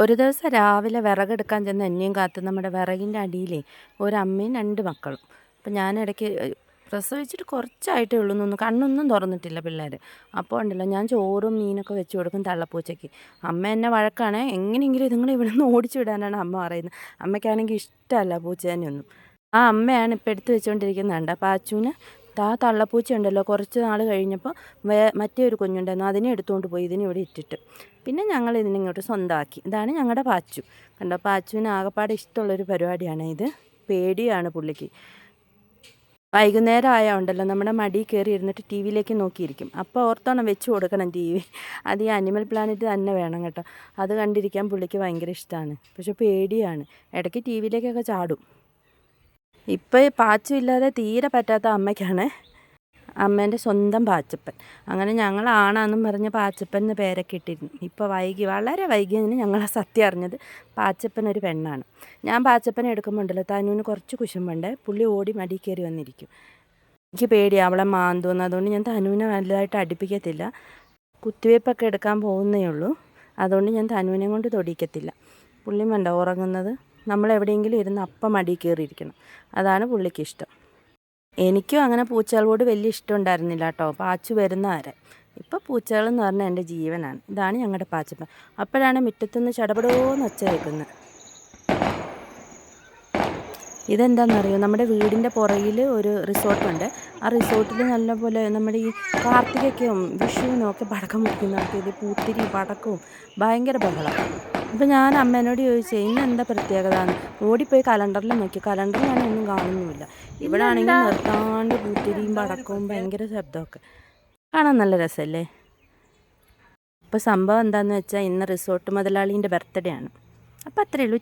ഒരു ദിവസം രാവിലെ വിറകെടുക്കാൻ ചെന്ന് എന്നെയും കാത്ത് നമ്മുടെ വിറകിന്റെ അടിയിലേ ഒരമ്മയും രണ്ട് മക്കളും. അപ്പം ഞാനിടയ്ക്ക് പ്രസവിച്ചിട്ട് കുറച്ചായിട്ടേ ഉള്ളൂ എന്നൊന്ന് കണ്ണൊന്നും തുറന്നിട്ടില്ല പിള്ളേർ. അപ്പോൾ ഉണ്ടല്ലോ ഞാൻ ചോറും മീനൊക്കെ വെച്ച് കൊടുക്കും തള്ളപ്പൂച്ചയ്ക്ക്. അമ്മ എന്നെ വഴക്കാണ് എങ്ങനെയെങ്കിലും ഇതുങ്ങളെ ഇവിടെ നിന്ന് ഓടിച്ചു വിടാനാണ് അമ്മ പറയുന്നത്. അമ്മയ്ക്കാണെങ്കിൽ ഇഷ്ടമല്ല പൂച്ചേനെയൊന്നും. ആ അമ്മയാണ് ഇപ്പം എടുത്തു വെച്ചുകൊണ്ടിരിക്കുന്നത് കണ്ട പാച്ചുവിന് ആ തള്ളപ്പൂച്ച ഉണ്ടല്ലോ കുറച്ച് നാൾ കഴിഞ്ഞപ്പോൾ വേ മറ്റേ ഒരു കുഞ്ഞുണ്ടായിരുന്നു അതിനെ എടുത്തുകൊണ്ട് പോയി ഇതിനെ ഇവിടെ ഇട്ടിട്ട്. പിന്നെ ഞങ്ങൾ ഇതിനിങ്ങോട്ട് സ്വന്തമാക്കി ഇതാണ് ഞങ്ങളുടെ പാച്ചു. കണ്ടോ പാച്ചുവിന് ആകപ്പാടെ ഇഷ്ടമുള്ളൊരു പരിപാടിയാണ് ഇത്. പേടിയാണ് പുള്ളിക്ക്. വൈകുന്നേരം ആയാൽ ഉണ്ടല്ലോ നമ്മുടെ മടി കയറി ഇരുന്നിട്ട് ടി വിയിലേക്ക് നോക്കിയിരിക്കും. അപ്പോൾ ഓർത്തോണം വെച്ച് കൊടുക്കണം ടി വി. അത് ഈ അനിമൽ പ്ലാനറ്റ് തന്നെ വേണം കേട്ടോ. അത് കണ്ടിരിക്കാൻ പുള്ളിക്ക് ഭയങ്കര ഇഷ്ടമാണ് പക്ഷെ പേടിയാണ്. ഇടയ്ക്ക് ടി വിയിലേക്കൊക്കെ ചാടും. ഇപ്പോൾ പാച്ചു ഇല്ലാതെ തീരെ പറ്റാത്ത അമ്മയ്ക്കാണ് അമ്മേന്റെ സ്വന്തം പാച്ചപ്പൻ. അങ്ങനെ ഞങ്ങൾ ആണാന്നും പറഞ്ഞ് പാച്ചപ്പൻ എന്ന് പേരൊക്കെ ഇട്ടിരുന്നു. ഇപ്പോൾ വൈകി വളരെ വൈകിയതിന് ഞങ്ങൾ സത്യം അറിഞ്ഞത് പാച്ചപ്പൻ ഒരു പെണ്ണാണ്. ഞാൻ പാച്ചപ്പനെ എടുക്കുമ്പോൾ ഉണ്ടല്ലോ തനുവിന് കുറച്ച് കുശുമ്പുണ്ട്. പുള്ളി ഓടി മടി കയറി വന്നിരിക്കും. എനിക്ക് പേടിയാണ് അവളെ മാന്തോന്ന് അതുകൊണ്ട് ഞാൻ തനുവിനെ വലുതായിട്ട് അടുപ്പിക്കത്തില്ല. കുത്തിവയ്പ്പൊക്കെ എടുക്കാൻ പോകുന്നേ ഉള്ളൂ. അതുകൊണ്ട് ഞാൻ തനുവിനെ കൊണ്ട് തൊടിക്കത്തില്ല പുള്ളി വേണ്ട ഉറങ്ങുന്നത് നമ്മൾ എവിടെയെങ്കിലും ഇരുന്ന് അപ്പം അടി കയറിയിരിക്കണം അതാണ് പുള്ളിക്ക് ഇഷ്ടം എനിക്കും അങ്ങനെ പൂച്ചകളോട് വലിയ ഇഷ്ടം ഉണ്ടായിരുന്നില്ല കേട്ടോ. പാച്ചു വരുന്ന വരെ. ഇപ്പോൾ പൂച്ചകൾ എന്ന് പറഞ്ഞാൽ എന്റെ ജീവനാണ്. ഇതാണ് ഞങ്ങളുടെ പാച്ചപ്പൻ. അപ്പോഴാണ് മുറ്റത്തുനിന്ന് ചടപടോന്ന് ഒച്ച കേൾക്കുന്നത് ഇതെന്താണെന്നറിയോ നമ്മുടെ വീടിന്റെ പുറകിൽ ഒരു റിസോർട്ടുണ്ട്. ആ റിസോർട്ടിൽ നല്ലപോലെ നമ്മുടെ ഈ കാർത്തികയ്ക്കും വിഷുവിനും ഒക്കെ പടക്കം മുറിക്കുന്നവർക്ക് ഇത് പൂത്തിരി പടക്കവും ഭയങ്കര ബഹളം അപ്പോൾ ഞാൻ അമ്മേനോട് ചോദിച്ചേ ഇന്ന് എന്താ പ്രത്യേകത എന്ന് ഓടിപ്പോയി കലണ്ടറിൽ നോക്കി. കലണ്ടറിൽ ഞാൻ ഒന്നും കാണുന്നുമില്ല. ഇവിടെ ആണെങ്കിൽ നിർത്താണ്ട് പൂത്തിരിയും പടക്കവും ഭയങ്കര ശബ്ദമൊക്കെ. കാണാൻ നല്ല രസമല്ലേ? അപ്പോൾ സംഭവം എന്താണെന്ന് വെച്ചാൽ ഇന്ന് റിസോർട്ട് മുതലാളീന്റെ ബർത്ത്ഡേ ആണ്. അപ്പോൾ അത്രയേ ഉള്ളൂ.